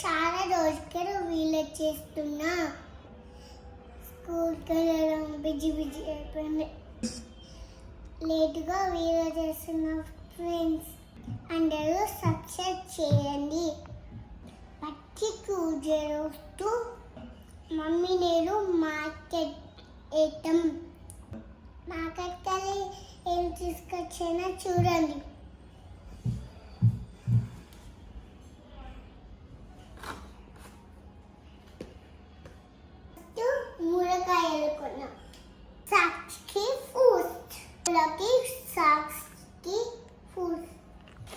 చాలా అందరూ వీలు చేస్తున్నా స్కూల్కి వెళ్ళడం బిజీ బిజీ అయిపోయింది. లేటుగా వీలు చేస్తున్న ఫ్రెండ్స్. అందరూ సబ్స్క్రైబ్ చేయండి. పచ్చి కూజ మమ్మీ నేను మార్కెట్ వేద్దాం మార్కెట్కి వెళ్ళి ఏం తీసుకొచ్చానో చూడండి. సాక్స్కి ఫూస్ట్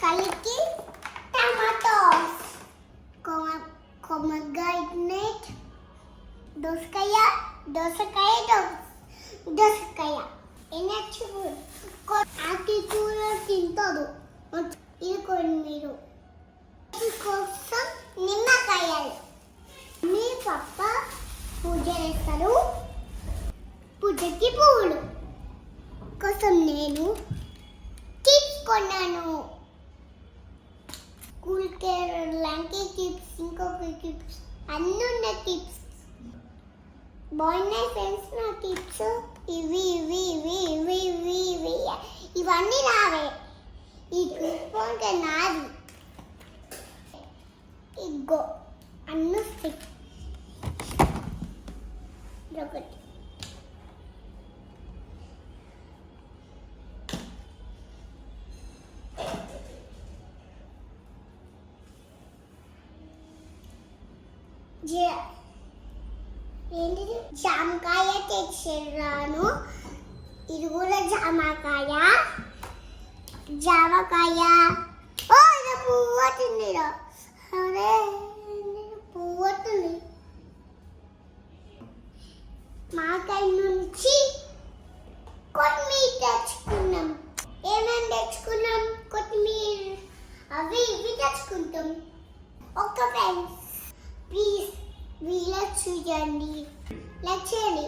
కలికి టమాటోస్ కొమ్మగాయట్ దోసకాయ దోసకాయ దోసకాయ. ఎనచ్చు ఆకి కూర తింటారు ఇది కొన్ని మీరు కోసం నిమ్మకాయలు. మీ పప్ప పూజ చేస్తారు. పూజకి పూలు. కోసం నేను చిప్స్ కొన్నాను. కూల్ కేర్ లాంటి చిప్స్ ఇంకొక చిప్స్ అన్నీ ఉన్న టిప్స్ బాగున్నాయి ఫ్రెండ్స్ నా టిప్స్ ఇవి ఇవి ఇవి ఇవి ఇవి ఇవి. ఇవన్నీ నావే. ఈ కూపన్ నాది. ఇగో అన్నీ స్టిక్ ఒకటి ఏంటిది? జామకాయ తెచ్చాను ఇది కూడా జామకాయ. జామకాయ. ఓ ఇది పువ్వు వచ్చింది అరే పువ్వు వస్తుంది మాకాయ నుంచి కొత్తిమీర తెచ్చుకున్నాం. ఏమేమి తెచ్చుకున్నాం? కొత్తిమీర. అవి ఇవి తెచ్చుకుంటాం. ఒక ఫ్రెండ్స్ వీలో చూడండి